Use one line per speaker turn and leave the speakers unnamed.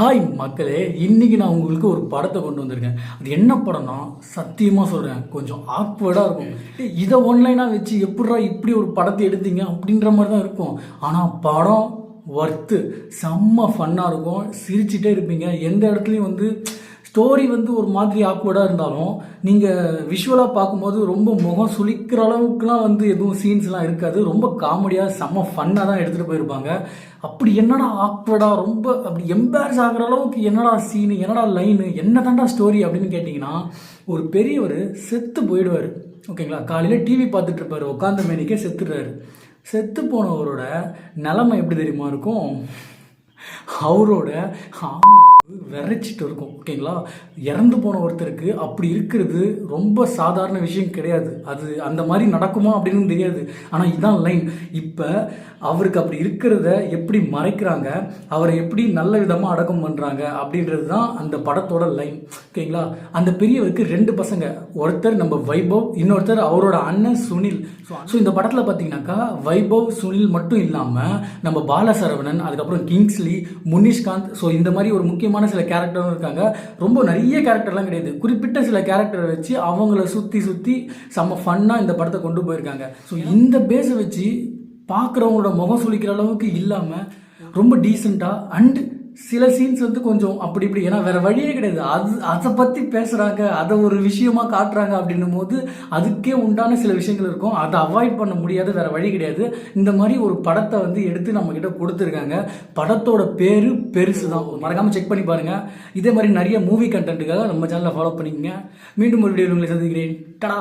Hi மக்களே இன்னைக்கு நான் உங்களுக்கு ஒரு படத்தை கொண்டு வந்திருக்கேன். அது என்ன படம்னா சத்தியமாக சொல்கிறேன் கொஞ்சம் ஆக்வர்டாக இருக்கும். இதை ஒன்லைனாக வச்சு எப்படா இப்படி ஒரு படத்தை எடுத்தீங்க அப்படின்ற மாதிரி தான் இருக்கும். ஆனால் படம் ஒர்த்து செம்ம ஃபன்னாக இருக்கும். சிரிச்சிட்டே இருப்பீங்க. எந்த இடத்துலையும் வந்து ஸ்டோரி வந்து ஒரு மாதிரி ஆக்வர்டாக இருந்தாலும் நீங்கள் விஷுவலாக பார்க்கும்போது ரொம்ப முகம் சுளிக்கிற அளவுக்குலாம் வந்து எதுவும் சீன்ஸ்லாம் இருக்காது. ரொம்ப காமெடியாக செம்ம ஃபன்னாக தான் எடுத்துகிட்டு போயிருப்பாங்க. அப்படி என்னடா ஆக்வர்டாக ரொம்ப அப்படி எம்பாரஸ் ஆகிற அளவுக்கு என்னடா சீனு என்னடா லைனு என்ன தாண்டா ஸ்டோரி அப்படின்னு கேட்டிங்கன்னா ஒரு பெரியவர் செத்து போயிடுவார். ஓகேங்களா காலையில் டிவி பார்த்துட்ருப்பாரு உட்காந்த மேனிக்கே செத்துடுறாரு. செத்து போனவரோட நிலமை எப்படி தெரியுமா இருக்கும்? அவரோட விரைச்சிட்டு இருக்கும் ஓகேங்களா இறந்து போன ஒருத்தருக்கு அப்படி இருக்கிறது ரொம்ப சாதாரண விஷயம் கிடையாது. அது அந்த மாதிரி நடக்குமா அப்படின்னு தெரியாது. ஆனால் இதுதான் லைன் இப்போ அவருக்கு அப்படி இருக்கிறத எப்படி மறைக்கிறாங்க அவரை எப்படி நல்ல விதமாக அடக்கம் பண்ணுறாங்க அப்படின்றது தான் அந்த படத்தோட லைன் ஓகேங்களா அந்த பெரியவருக்கு ரெண்டு பசங்க ஒருத்தர் நம்ம வைபவ் இன்னொருத்தர் அவரோட அண்ணன் சுனில். ஸோ இந்த படத்தில் பார்த்தீங்கன்னாக்கா வைபவ் சுனில் மட்டும் இல்லாமல் நம்ம பாலசரவணன் அதுக்கப்புறம் கிங்ஸ்லி முனிஷ்காந்த் ஸோ இந்த மாதிரி ஒரு முக்கியமான சில கேரக்டரும் இருக்காங்க. ரொம்ப நிறைய கேரக்டர்லாம் கிடையாது. குறிப்பிட்ட சில கேரக்டரை வச்சு அவங்கள சுற்றி சுற்றி செம்ம ஃபன்னாக இந்த படத்தை கொண்டு போயிருக்காங்க. ஸோ இந்த பேஸை வச்சு பார்க்குறவங்களோட முகம் சுளிக்கிற அளவுக்கு இல்லாமல் ரொம்ப டீசெண்டாக அண்டு சில சீன்ஸ் வந்து கொஞ்சம் அப்படி இப்படி ஏன்னா வேற வழியே கிடையாது. அது அதை பற்றி பேசுகிறாங்க அதை ஒரு விஷயமா காட்டுறாங்க அப்படின்னும் போது அதுக்கே உண்டான சில விஷயங்கள் இருக்கும். அதை அவாய்ட் பண்ண முடியாது வேற வழி கிடையாது. இந்த மாதிரி ஒரு படத்தை வந்து எடுத்து நம்மக்கிட்ட கொடுத்துருக்காங்க. படத்தோட பேர் பெருசு தான் மறக்காமல் செக் பண்ணி பாருங்கள் இதே மாதிரி நிறைய மூவி கண்டென்ட்டுக்காக நம்ம சேனலை ஃபாலோ பண்ணிக்கங்க. மீண்டும் ஒரு வீடியோ உங்களை சந்திக்கிறேன். டடா!